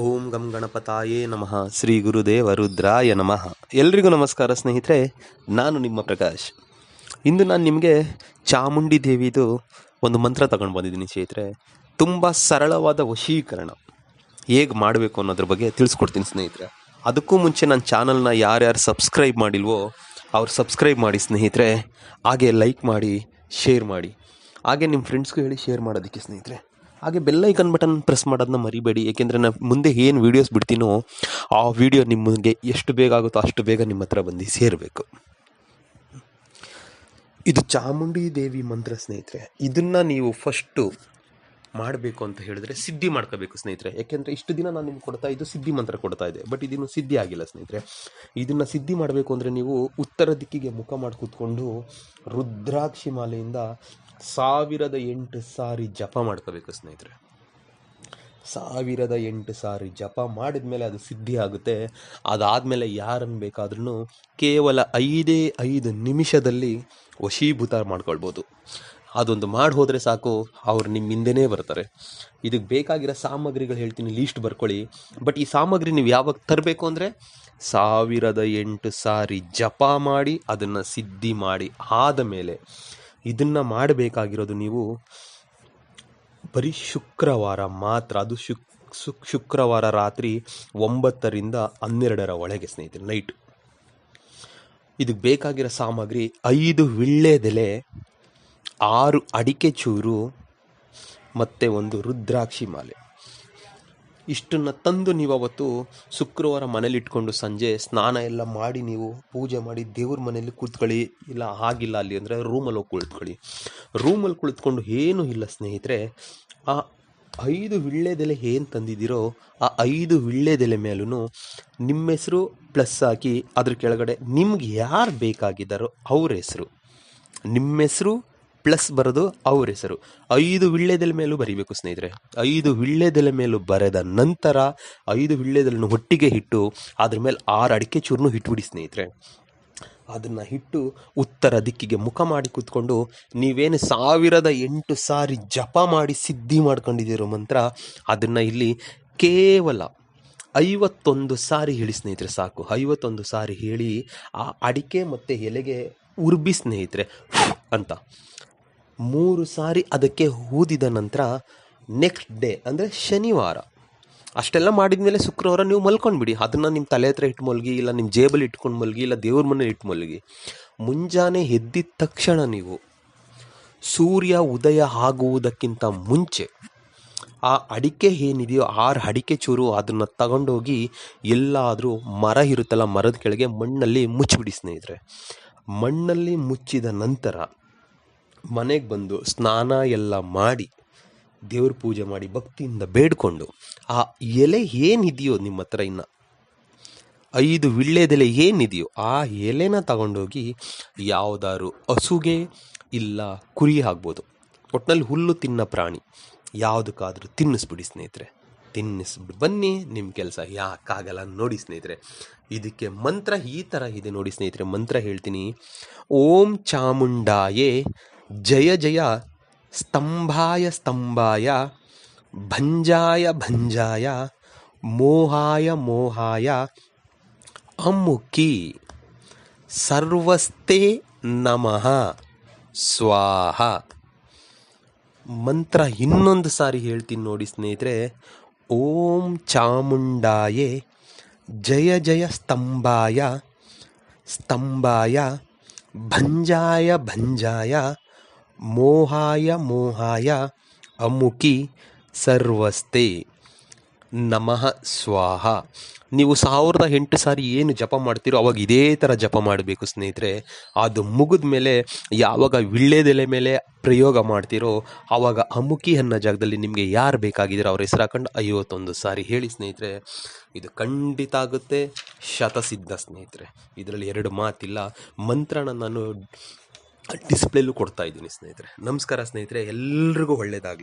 ಓಂ ಗಂ ಗಣಪತಾಯೇ ನಮಃ. ಶ್ರೀ ಗುರುದೇವ ರುದ್ರಾಯ ನಮಃ. ಎಲ್ರಿಗೂ ನಮಸ್ಕಾರ ಸ್ನೇಹಿತರೆ, ನಾನು ನಿಮ್ಮ ಪ್ರಕಾಶ್. ಇಂದು ನಾನು ನಿಮಗೆ ಚಾಮುಂಡಿ ದೇವಿದು ಒಂದು ಮಂತ್ರ ತಗೊಂಡು ಬಂದಿದ್ದೀನಿ ಸ್ನೇಹಿತರೆ. ತುಂಬ ಸರಳವಾದ ವಶೀಕರಣ. ಹೇಗೆ ಮಾಡಬೇಕು ಅನ್ನೋದ್ರ ಬಗ್ಗೆ ತಿಳಿಸ್ಕೊಡ್ತೀನಿ ಸ್ನೇಹಿತರೆ. ಅದಕ್ಕೂ ಮುಂಚೆ ನನ್ನ ಚಾನಲ್ನ ಯಾರ್ಯಾರು ಸಬ್ಸ್ಕ್ರೈಬ್ ಮಾಡಿಲ್ವೋ, ಅವ್ರು ಸಬ್ಸ್ಕ್ರೈಬ್ ಮಾಡಿ ಸ್ನೇಹಿತರೆ. ಹಾಗೆ ಲೈಕ್ ಮಾಡಿ, ಶೇರ್ ಮಾಡಿ. ಹಾಗೆ ನಿಮ್ಮ ಫ್ರೆಂಡ್ಸ್ಗೂ ಹೇಳಿ ಶೇರ್ ಮಾಡೋದಕ್ಕೆ ಸ್ನೇಹಿತರೆ. ಹಾಗೆ ಬೆಲ್ ಐಕನ್ ಬಟನ್ ಪ್ರೆಸ್ ಮಾಡೋದನ್ನ ಮರಿಬೇಡಿ. ಏಕೆಂದರೆ ನಾನು ಮುಂದೆ ಏನು ವೀಡಿಯೋಸ್ ಬಿಡ್ತೀನೋ ಆ ವಿಡಿಯೋ ನಿಮಗೆ ಎಷ್ಟು ಬೇಗ ಆಗುತ್ತೋ ಅಷ್ಟು ಬೇಗ ನಿಮ್ಮ ಹತ್ರ ಬಂದು ಸೇರಬೇಕು. ಇದು ಚಾಮುಂಡಿ ದೇವಿ ಮಂತ್ರ ಸ್ನೇಹಿತರೆ. ಇದನ್ನು ನೀವು ಫಸ್ಟು ಮಾಡಬೇಕು ಅಂತ ಹೇಳಿದ್ರೆ ಸಿದ್ಧಿ ಮಾಡ್ಕೋಬೇಕು ಸ್ನೇಹಿತರೆ. ಯಾಕೆಂದರೆ ಇಷ್ಟು ದಿನ ನಾನು ನಿಮ್ಗೆ ಕೊಡ್ತಾ ಇದ್ದು ಸಿದ್ಧಿ ಮಂತ್ರ ಕೊಡ್ತಾ ಇದೆ. ಬಟ್ ಇದನ್ನು ಸಿದ್ಧಿ ಆಗಿಲ್ಲ ಸ್ನೇಹಿತರೆ. ಇದನ್ನು ಸಿದ್ಧಿ ಮಾಡಬೇಕು ಅಂದರೆ ನೀವು ಉತ್ತರ ದಿಕ್ಕಿಗೆ ಮುಖ ಮಾಡಿ ಕೂತ್ಕೊಂಡು ರುದ್ರಾಕ್ಷಿ ಮಾಲೆಯಿಂದ ಸಾವಿರದ ಎಂಟು ಸಾರಿ ಜಪ ಮಾಡ್ಕೋಬೇಕು ಸ್ನೇಹಿತರೆ. ಸಾವಿರದ ಎಂಟು ಸಾರಿ ಜಪ ಮಾಡಿದ ಮೇಲೆ ಅದು ಸಿದ್ಧಿ ಆಗುತ್ತೆ. ಅದಾದಮೇಲೆ ಯಾರನ್ನು ಬೇಕಾದ್ರೂ ಕೇವಲ ಐದೇ ಐದು ನಿಮಿಷದಲ್ಲಿ ವಶೀಭೂತ ಮಾಡ್ಕೊಳ್ಬೋದು. ಅದೊಂದು ಮಾಡಿ ಹೋದರೆ ಸಾಕು, ಅವ್ರು ನಿಮ್ಮ ಹಿಂದೆನೇ ಬರ್ತಾರೆ. ಇದಕ್ಕೆ ಬೇಕಾಗಿರೋ ಸಾಮಗ್ರಿಗಳು ಹೇಳ್ತೀನಿ ಲೀಸ್ಟ್ ಬರ್ಕೊಳ್ಳಿ. ಬಟ್ ಈ ಸಾಮಗ್ರಿ ನೀವು ಯಾವಾಗ ತರಬೇಕು ಅಂದರೆ ಸಾವಿರದ ಎಂಟು ಸಾರಿ ಜಪ ಮಾಡಿ ಅದನ್ನು ಸಿದ್ಧಿ ಮಾಡಿ ಆದ ಮೇಲೆ ಇದನ್ನು ಮಾಡಬೇಕಾಗಿರೋದು ನೀವು ಬರೀ ಶುಕ್ರವಾರ ಮಾತ್ರ. ಅದು ಶುಕ್ ಶುಕ್, ಶುಕ್ರವಾರ ರಾತ್ರಿ ಒಂಬತ್ತರಿಂದ ಹನ್ನೆರಡರ ಒಳಗೆ ಸ್ನೇಹಿತರೆ ನೈಟ್ ಇದಕ್ಕೆ ಬೇಕಾಗಿರೋ ಸಾಮಗ್ರಿ ಐದು ವಿಳ್ಳೆದೆಲೆ, ಆರು ಅಡಿಕೆ ಚೂರು, ಮತ್ತು ಒಂದು ರುದ್ರಾಕ್ಷಿ ಮಾಲೆ. ಇಷ್ಟನ್ನು ತಂದು ನೀವು ಅವತ್ತು ಶುಕ್ರವಾರ ಮನೇಲಿ ಇಟ್ಕೊಂಡು ಸಂಜೆ ಸ್ನಾನ ಎಲ್ಲ ಮಾಡಿ ನೀವು ಪೂಜೆ ಮಾಡಿ ದೇವ್ರ ಮನೇಲಿ ಕೂತ್ಕೊಳ್ಳಿ. ಇಲ್ಲ ಆಗಿಲ್ಲ ಅಲ್ಲಿ ಅಂದರೆ ರೂಮಲ್ಲಿ ಹೋಗಿ ಕುಳಿತ್ಕೊಳ್ಳಿ. ರೂಮಲ್ಲಿ ಕುಳಿತ್ಕೊಂಡು ಏನೂ ಇಲ್ಲ ಸ್ನೇಹಿತರೆ, ಆ ಐದು ವಿಳ್ಳೆದೆಲೆ ಏನು ತಂದಿದ್ದೀರೋ ಆ ಐದು ವಿಳ್ಳೆದೆಲೆ ಮೇಲೂ ನಿಮ್ಮ ಹೆಸರು ಪ್ಲಸ್ ಹಾಕಿ ಅದ್ರ ಕೆಳಗಡೆ ನಿಮ್ಗೆ ಯಾರು ಬೇಕಾಗಿದ್ದಾರೋ ಅವ್ರ ಹೆಸರು. ನಿಮ್ಮ ಹೆಸರು ಪ್ಲಸ್ ಬರೋದು ಅವ್ರ ಹೆಸರು. ಐದು ವಿಳ್ಳೆದೆಲೆ ಮೇಲೂ ಬರಿಬೇಕು ಸ್ನೇಹಿತರೆ. ಐದು ವಿಳ್ಳೆದೆಲೆ ಮೇಲೂ ಬರೆದ ನಂತರ ಐದು ವಿಳ್ಳೆದೆಲೆಯನ್ನು ಒಟ್ಟಿಗೆ ಇಟ್ಟು ಅದ್ರ ಮೇಲೆ ಆರು ಅಡಿಕೆ ಚೂರ್ನು ಇಟ್ಬಿಡಿ ಸ್ನೇಹಿತರೆ. ಅದನ್ನು ಇಟ್ಟು ಉತ್ತರ ದಿಕ್ಕಿಗೆ ಮುಖ ಮಾಡಿ ಕೂತ್ಕೊಂಡು ನೀವೇನು ಸಾವಿರದ ಎಂಟು ಸಾರಿ ಜಪ ಮಾಡಿ ಸಿದ್ಧಿ ಮಾಡ್ಕೊಂಡಿದ್ದೀರೋ ಮಂತ್ರ ಅದನ್ನು ಇಲ್ಲಿ ಕೇವಲ ಐವತ್ತೊಂದು ಸಾರಿ ಹೇಳಿ ಸ್ನೇಹಿತರೆ ಸಾಕು. ಐವತ್ತೊಂದು ಸಾರಿ ಹೇಳಿ ಆ ಅಡಿಕೆ ಮತ್ತು ಎಲೆಗೆ ಉರ್ಬಿ ಸ್ನೇಹಿತರೆ ಅಂತ. ಮೂರು ಸಾರಿ ಅದಕ್ಕೆ ಊದಿದ ನಂತರ ನೆಕ್ಸ್ಟ್ ಡೇ ಅಂದರೆ ಶನಿವಾರ. ಅಷ್ಟೆಲ್ಲ ಮಾಡಿದ ಮೇಲೆ ಶುಕ್ರವಾರ ನೀವು ಮಲ್ಕೊಂಡ್ಬಿಡಿ. ಅದನ್ನು ನಿಮ್ಮ ತಲೆ ಹತ್ರ ಇಟ್ಟು ಮಲಗಿ, ಇಲ್ಲ ನಿಮ್ಮ ಜೇಬಲ್ಲಿ ಇಟ್ಕೊಂಡು ಮಲಗಿ, ಇಲ್ಲ ದೇವ್ರ ಮನೇಲಿ ಇಟ್ಟು ಮಲಗಿ. ಮುಂಜಾನೆ ಎದ್ದಿದ ತಕ್ಷಣ ನೀವು ಸೂರ್ಯ ಉದಯ ಆಗುವುದಕ್ಕಿಂತ ಮುಂಚೆ ಆ ಅಡಿಕೆ ಏನಿದೆಯೋ, ಆರು ಅಡಿಕೆ ಚೂರು ಅದನ್ನು ತಗೊಂಡೋಗಿ ಎಲ್ಲಾದರೂ ಮರ ಇರುತ್ತಲ್ಲ ಮರದ ಕೆಳಗೆ ಮಣ್ಣಲ್ಲಿ ಮುಚ್ಚಿಬಿಡಿ ಸ್ನೇಹಿತರೆ. ಮಣ್ಣಲ್ಲಿ ಮುಚ್ಚಿದ ನಂತರ ಮನೆಗೆ ಬಂದು ಸ್ನಾನ ಎಲ್ಲ ಮಾಡಿ, ದೇವ್ರ ಪೂಜೆ ಮಾಡಿ ಭಕ್ತಿಯಿಂದ ಬೇಡ್ಕೊಂಡು, ಆ ಎಲೆ ಏನಿದೆಯೋ ನಿಮ್ಮ ಹತ್ರ ಇನ್ನು? ಐದು ವಿಳ್ಳೆದೆಲೆ ಏನಿದೆಯೋ ಆ ಎಲೆನ ತಗೊಂಡೋಗಿ ಯಾವುದಾದ್ರು ಹಸುಗೆ ಇಲ್ಲ ಕುರಿ ಆಗ್ಬೋದು ಒಟ್ಟಿನಲ್ಲಿ ಹುಲ್ಲು ತಿನ್ನೋ ಪ್ರಾಣಿ, ಯಾವುದಕ್ಕಾದರೂ ತಿನ್ನಿಸ್ಬಿಡಿ ಸ್ನೇಹಿತರೆ. ತಿನ್ನಿಸ್ಬಿಟ್ಟು ಬನ್ನಿ ನಿಮ್ಮ ಕೆಲಸ ಯಾಕಾಗಲ್ಲ ನೋಡಿ ಸ್ನೇಹಿತರೆ. ಇದಕ್ಕೆ ಮಂತ್ರ ಈ ಥರ ಇದೆ ನೋಡಿ ಸ್ನೇಹಿತರೆ. ಮಂತ್ರ ಹೇಳ್ತೀನಿ. ಓಂ ಚಾಮುಂಡಾಯೇ ಜಯ ಜಯ ಸ್ತಂಭಾಯ ಸ್ತಂಭಾಯ, ಭಂಜಾಯ ಭಂಜಾಯ, ಮೋಹಾಯ ಮೋಹಾಯ, ಅಮುಖಿ ಸರ್ವಸ್ತೆ ನಮಃ, ಸ್ವಾಹ. ಮಂತ್ರ ಇನ್ನೊಂದು ಸಾರಿ ಹೇಳ್ತೀನಿ ನೋಡಿ ಸ್ನೇಹಿತರೆ, ಓಂ ಚಾಮುಂಡಾಯೇ, ಜಯ ಜಯ ಸ್ತಂಭಾಯ ಸ್ತಂಭಾಯ, ಭಂಜಾಯ ಭಂಜಾಯ ಮೋಹಾಯ ಮೋಹಾಯ ಅಮುಖಿ ಸರ್ವಸ್ತೆ ನಮಃ ಸ್ವಾಹ. ನೀವು ಸಾವಿರದ ಎಂಟು ಸಾರಿ ಏನು ಜಪ ಮಾಡ್ತೀರೋ ಅವಾಗ ಇದೇ ಥರ ಜಪ ಮಾಡಬೇಕು ಸ್ನೇಹಿತರೆ. ಅದು ಮುಗಿದ ಮೇಲೆ ಯಾವಾಗ ವಿಳ್ಳೆದೆಲೆ ಮೇಲೆ ಪ್ರಯೋಗ ಮಾಡ್ತೀರೋ ಆವಾಗ ಅಮುಖಿ ಅನ್ನೋ ಜಾಗದಲ್ಲಿ ನಿಮಗೆ ಯಾರು ಬೇಕಾಗಿದ್ದೀರೋ ಅವ್ರ ಹೆಸರು ಹಾಕೊಂಡು ಐವತ್ತೊಂದು ಸಾರಿ ಹೇಳಿ ಸ್ನೇಹಿತರೆ. ಇದು ಖಂಡಿತ ಆಗುತ್ತೆ. ಶತಸಿದ್ಧ ಸ್ನೇಹಿತರೆ. ಇದರಲ್ಲಿ ಎರಡು ಮಾತಿಲ್ಲ. ಮಂತ್ರನ ನಾನು ಡಿಸ್ಪ್ಲೇಲೂ ಕೊಡ್ತಾ ಇದ್ದೀನಿ ಸ್ನೇಹಿತರೆ. ನಮಸ್ಕಾರ ಸ್ನೇಹಿತರೆ. ಎಲ್ರಿಗೂ ಒಳ್ಳೆಯದಾಗಲಿ